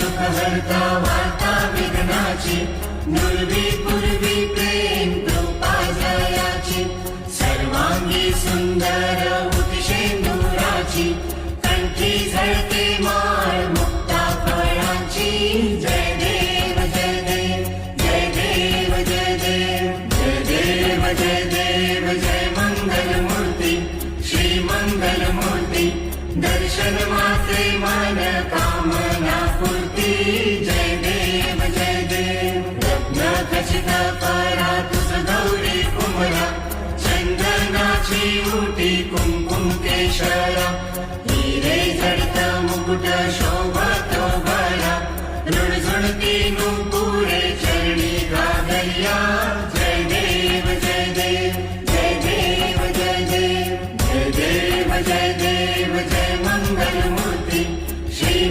दुःखहर्ता वार्ता विघ्नाची दुर्वी पूर्वी प्रेम कृपा जयाची सर्वांगी सुंदर जय देव जय देव जय देव जय देव जय देव जय देव जय मंगल मूर्ती श्री मंगल मूर्ती दर्शन मासे मन कामना पूर्ती जय देव जयदे का सगौरी चन्द्र मूर्ति कुकुमो बाला चरणे गाद्या जय देव जय देव जय देव जय देव जय देव जय देव जय मङ्गलमूर्ति श्री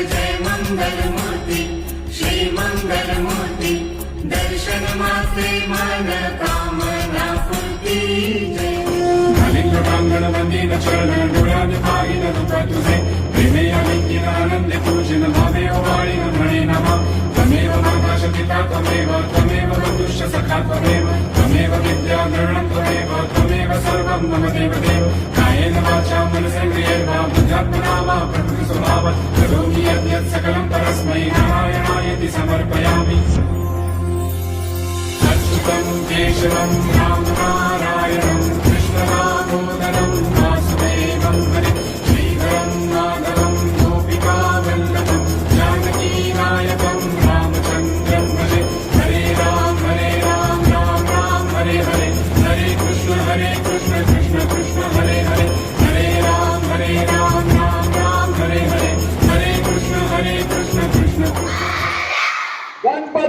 जय मङ्गलमूर्ति श्रीमङ्गलमूर्ति दर्शनमासे मानकामना पूर्ति जय। लिङ्गवाङ्गणवन्दिन चरण गुणादिपायिन रूप तुझे। प्रेमेय लिङ्गिन आनन्दे पूजिन भवेव वाणिन मणि नमः। त्वमेव माकाश पिता त्वमेव त्वमेव बन्धुश्च सखा त्वमेव त्वमेव विद्या गृहणं त्वमेव त्वमेव सर्वं मम देवदेव। कायेन वाचा मनसेन्द्रियैर्वा बुद्ध्यात्मना वा प्रकृतिस्वभावत् यद्यत् सकलं परस्मै नारायणायति समर्पयामि. अच्युतं केशवं राम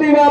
দিবে